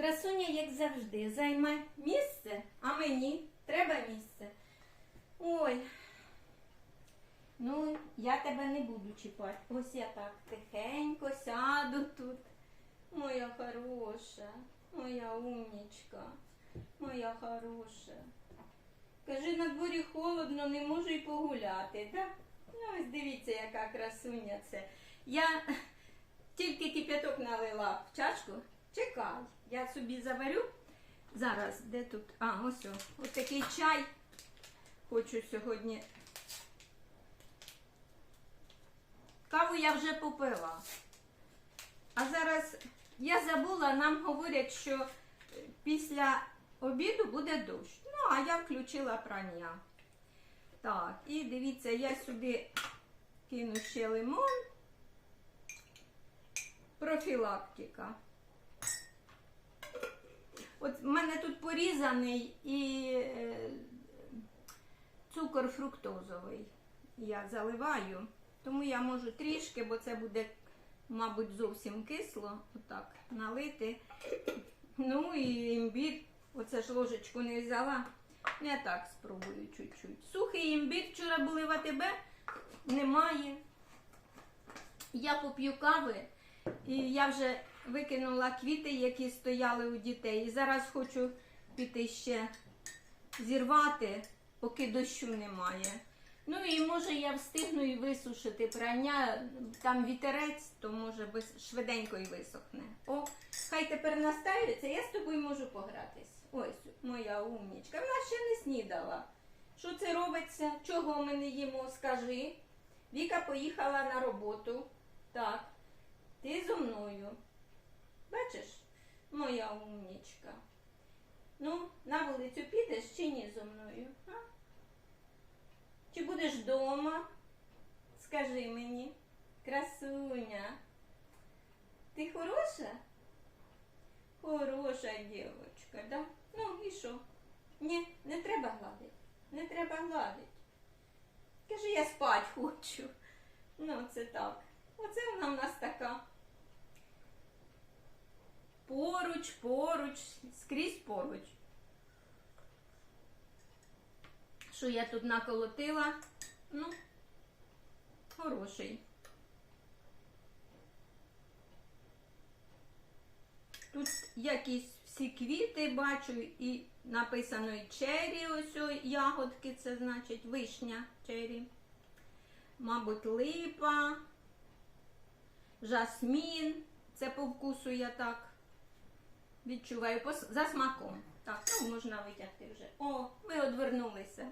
Красуня, як завжди, займе місце, а мені треба місце. Ой. Ну, я тебе не буду чіпати. Ось я так тихенько сяду тут. Моя хороша, моя умнічка, моя хороша. Кажи, на дворі холодно, не можу й погуляти, так? Ну, ось дивіться, яка красуня це. Я тільки кип'яток налила в чашку. Чекай, я собі заварю. Зараз, де тут? А, ось о. Ось такий чай. Хочу сьогодні. Каву я вже попила. А зараз я забула, нам говорять, що е, після обіду буде дощ. Ну, а я включила прання. Так, і дивіться, я сюди кину ще лимон. Профілактика. От в мене тут порізаний і е, цукор фруктозовий. Я заливаю, тому я можу трішки, бо це буде, мабуть, зовсім кисло. Отак налити. Ну і імбір. Оце ж ложечку не взяла. Я так спробую чуть-чуть. Сухий імбір вчора були в АТБ, немає. Я поп'ю кави, і я вже викинула квіти, які стояли у дітей. І зараз хочу піти ще зірвати, поки дощу немає. Ну і може я встигну і висушити прання, там вітерець, то може швиденько і висохне. О, хай тепер настаюється, я з тобою можу погратись. Ось, моя умнічка. Вона ще не снідала. Що це робиться? Чого ми не їмо? Скажи. Віка поїхала на роботу. Так. Ти зо мною. Бачиш, моя умнічка. Ну, на вулицю підеш чи ні зо мною? А? Чи будеш вдома? Скажи мені, красуня. Ти хороша? Хороша дівчинка, да? Ну і що? Ні, не треба гладити. Не треба гладити. Каже, я спать хочу. Ну, це так. Оце вона в нас така. Поруч, поруч, скрізь поруч. Що я тут наколотила? Ну, хороший. Тут якісь всі квіти бачу, і написано і чері, ось о, ягодки, це значить вишня чері. Мабуть, липа, жасмін. Це по вкусу я так відчуваю за смаком. Так, ну можна витягти вже. О, ми одвернулися.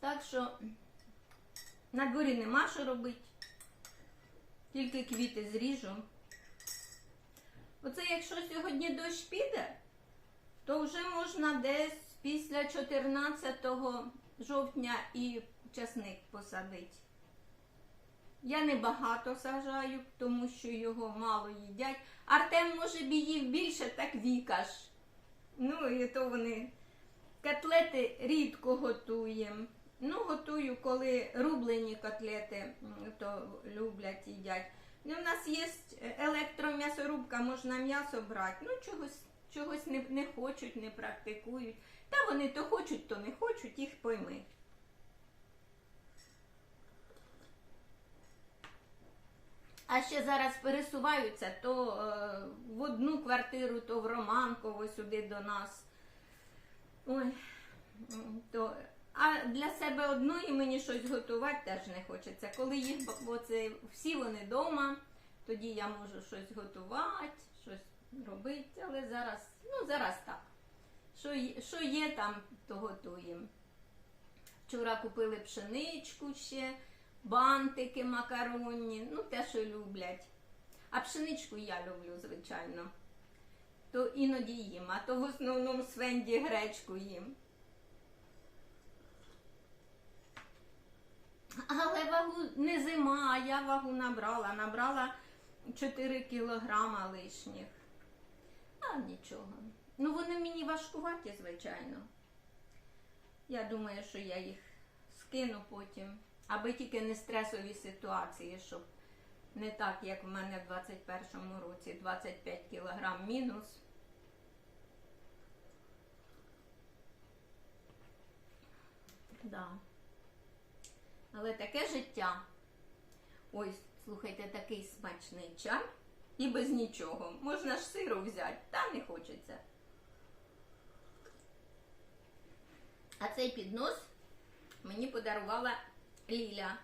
Так що на дворі нема що робити. Тільки квіти зріжу. Оце якщо сьогодні дощ піде, то вже можна десь після 14 жовтня і часник посадити. Я не багато сажаю, тому що його мало їдять. Артем, може, б їв більше, так Віка ж. Ну, і то вони котлети рідко готуємо. Ну, готую, коли рублені котлети, то люблять їдять. Ну, у нас є електром'ясорубка, можна м'ясо брати. Ну, чогось, чогось не, не хочуть, не практикують. Та вони то хочуть, то не хочуть, їх пойми. А ще зараз пересуваються то е, в одну квартиру, то в Романково сюди до нас. Ой, то, а для себе одної мені щось готувати теж не хочеться. Коли їх бо- це всі вони вдома, тоді я можу щось готувати, щось робити, але зараз, ну зараз так. Що, що є там, то готуємо. Вчора купили пшеничку ще, бантики макаронні, ну те, що люблять. А пшеничку я люблю, звичайно. То іноді їм, а то в основному свенді гречку їм. Але вагу не зима, а я вагу набрала. Набрала 4 кілограма лишніх. А нічого. Ну вони мені важкуваті, звичайно. Я думаю, що я їх скину потім, аби тільки не стресові ситуації, щоб Не так, як в мене в 21-му році 25 кілограм мінус. Да. Але таке життя. Ой, слухайте, такий смачний чай і без нічого. Можна ж сиру взяти, та не хочеться. А цей піднос мені подарувала Ліля.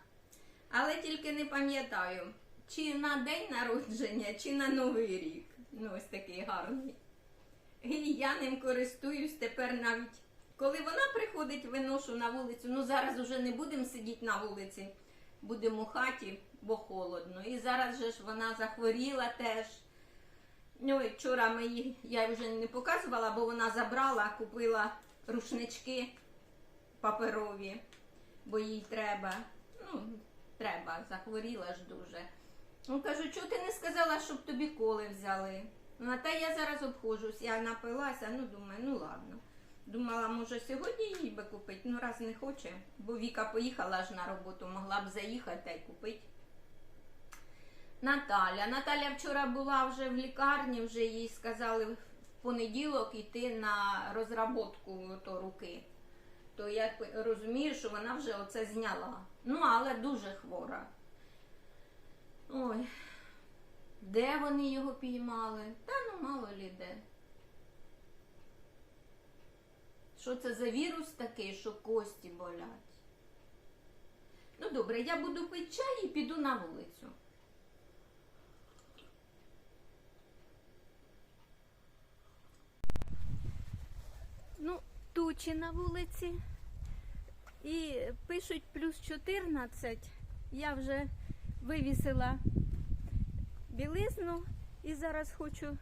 Але тільки не пам'ятаю, чи на день народження, чи на Новий рік. Ну, ось такий гарний. І я ним користуюсь тепер навіть. Коли вона приходить, виношу на вулицю. Ну зараз уже не будемо сидіти на вулиці, будемо у хаті, бо холодно. І зараз же ж вона захворіла теж. Ну, і вчора ми їй, я вже не показувала, бо вона забрала, купила рушнички паперові, бо їй треба. Ну, треба, захворіла ж дуже. Ну, кажу, чого ти не сказала, щоб тобі коли взяли? Ну, а та я зараз обходжусь, я напилася, ну думаю, ну ладно. Думала, може сьогодні їй би купити, ну раз не хоче, бо Віка поїхала ж на роботу, могла б заїхати та й купити. Наталя. Наталя вчора була вже в лікарні, вже їй сказали в понеділок йти на розработку то руки. То я розумію, що вона вже оце зняла. Ну, але дуже хвора. Ой, де вони його піймали? Та ну мало лі де. Що це за вірус такий, що кості болять? Ну добре, я буду пити чай і піду на вулицю. Ну, тучі на вулиці. І пишуть плюс 14. Я вже вивісила білизну і зараз хочу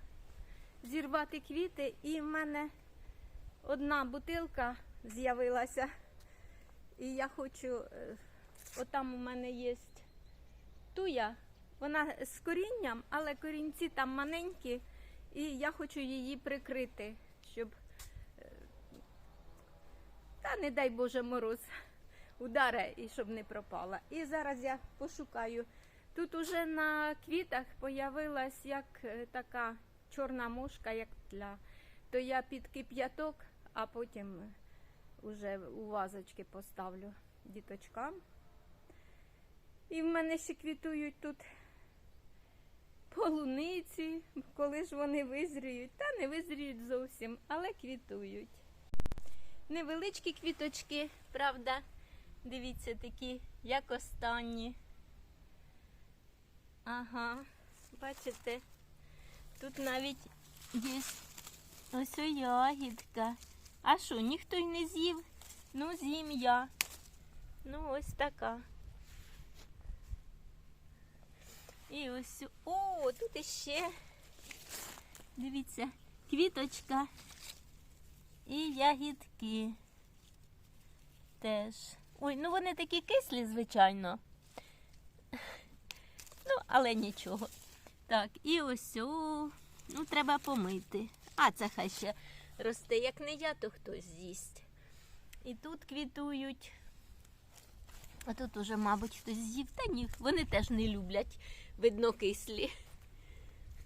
зірвати квіти. І в мене одна бутилка з'явилася. І я хочу, е, отам у мене є туя, вона з корінням, але корінці там маленькі, і я хочу її прикрити, щоб, та не дай Боже мороз, ударе і щоб не пропала. І зараз я пошукаю. Тут уже на квітах появилась як е, така чорна мушка, як тля. То я під кип'яток, а потім уже у вазочки поставлю діточкам. І в мене ще квітують тут полуниці, коли ж вони визріють. Та не визріють зовсім, але квітують. Невеличкі квіточки, правда, дивіться, такі, як останні. Ага, бачите, тут навіть є ось ягідка. А що, ніхто й не з'їв? Ну, з'їм я. Ну, ось така. І ось. О, тут іще. Дивіться, квіточка і ягідки. Теж. Ой, ну вони такі кислі, звичайно. Ну, але нічого. Так, і ось ну треба помити. А це хай ще росте. Як не я, то хтось з'їсть. І тут квітують. А тут уже, мабуть, хтось з'їв. Та ні, вони теж не люблять, видно, кислі.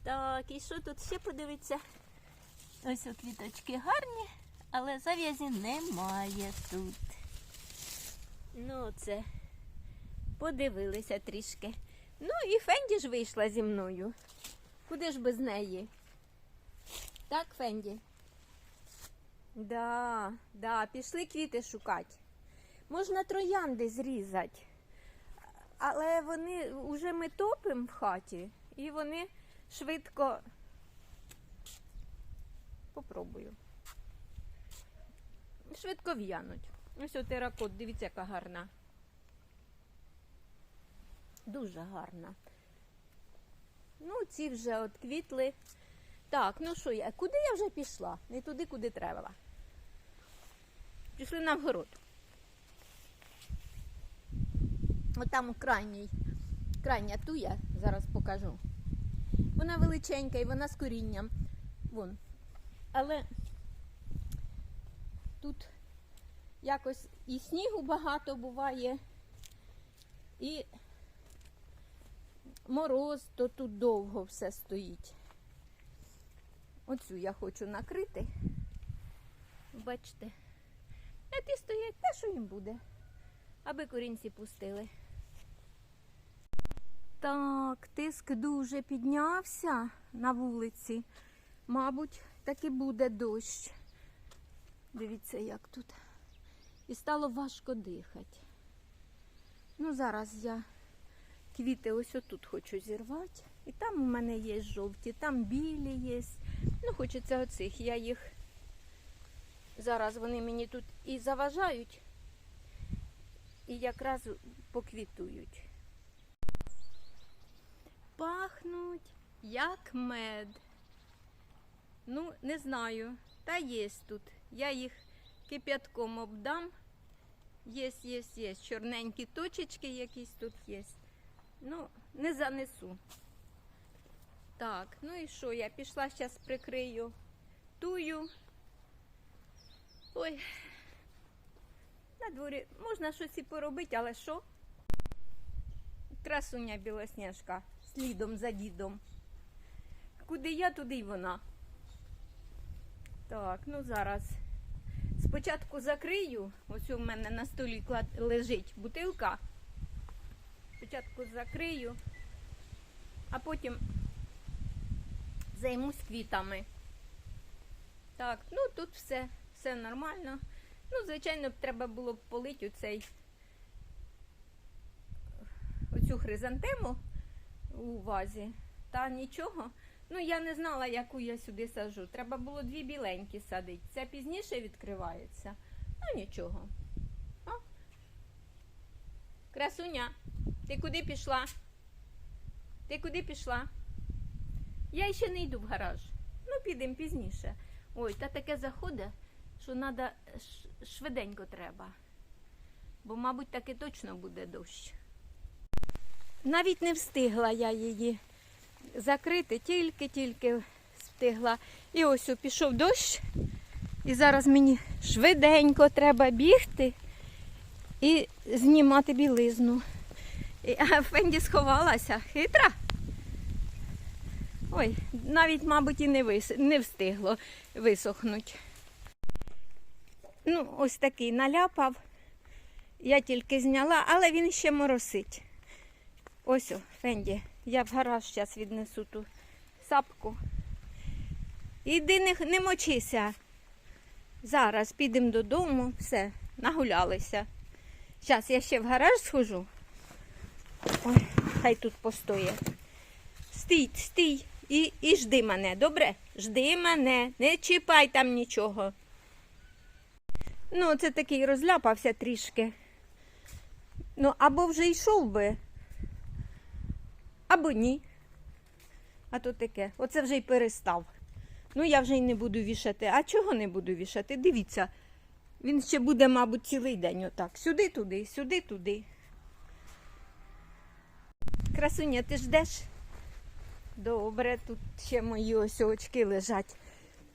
Так, і що тут ще подивиться? Ось о квіточки гарні, але зав'язі немає тут. Ну, це подивилися трішки. Ну і Фенді ж вийшла зі мною. Куди ж без неї? Так, Фенді? Да, да, пішли квіти шукати. Можна троянди зрізати. Але вони вже ми топимо в хаті і вони швидко. Попробую. Швидко в'януть. Ось о теракот, дивіться, яка гарна. Дуже гарна. Ну, ці вже от квітли. Так, ну що я? Куди я вже пішла? Не туди, куди треба. Пішли на вгород. Отам крайній, крайня туя, зараз покажу. Вона величенька і вона з корінням. Вон. Але тут якось і снігу багато буває, і мороз, то тут довго все стоїть. Оцю я хочу накрити. Бачите. А ті стоять, те, що їм буде. Аби корінці пустили. Так, тиск дуже піднявся на вулиці. Мабуть, таки буде дощ. Дивіться, як тут. І стало важко дихати. Ну, зараз я квіти ось отут хочу зірвати. І там у мене є жовті, там білі є. Ну, хочеться оцих. Я їх зараз вони мені тут і заважають, і якраз поквітують. Пахнуть як мед. Ну, не знаю. Та є тут. Я їх кип'ятком обдам. Є, є, є. Чорненькі точечки якісь тут є. Ну, не занесу. Так, ну і що? Я пішла зараз прикрию тую. Ой. На дворі можна щось і поробити, але що? Красуня білосніжка слідом за дідом. Куди я, туди й вона. Так, ну зараз. Спочатку закрию. Ось у мене на столі лежить бутилка. Спочатку закрию, а потім займусь квітами. Так, ну тут все, все нормально. Ну, звичайно, б треба було б полити оцей, оцю хризантему у вазі. Та нічого. Ну, я не знала, яку я сюди сажу. Треба було дві біленькі садити. Ця пізніше відкривається. Ну нічого. О. Красуня, ти куди пішла? Ти куди пішла? Я ще не йду в гараж. Ну, підемо пізніше. Ой, та таке заходить, що треба швиденько треба. Бо, мабуть, таки точно буде дощ. Навіть не встигла я її закрити, тільки-тільки встигла. І ось пішов дощ. І зараз мені швиденько треба бігти і знімати білизну. А Фенді сховалася. Хитра. Ой, навіть, мабуть, і не, вис... не встигло висохнути. Ну, ось такий наляпав. Я тільки зняла, але він ще моросить. Ось, о, Фенді, я в гараж зараз віднесу ту сапку. Іди не, не мочися. Зараз підемо додому, все, нагулялися. Зараз я ще в гараж схожу. Ой, хай тут постоє. Стій, стій і, і жди мене, добре? Жди мене, не чіпай там нічого. Ну, це такий розляпався трішки. Ну, або вже йшов би, або ні. А то таке. Оце вже й перестав. Ну, я вже й не буду вішати. А чого не буду вішати? Дивіться, він ще буде, мабуть, цілий день отак. Сюди, туди, сюди, туди. Красуня, ти ждеш? Добре, тут ще мої ось очки лежать,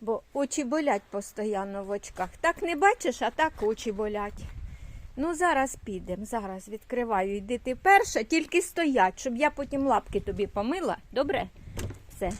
бо очі болять постійно в очках. Так не бачиш, а так очі болять. Ну, зараз підемо, зараз відкриваю. Йди ти перша, тільки стоять, щоб я потім лапки тобі помила. Добре? Все.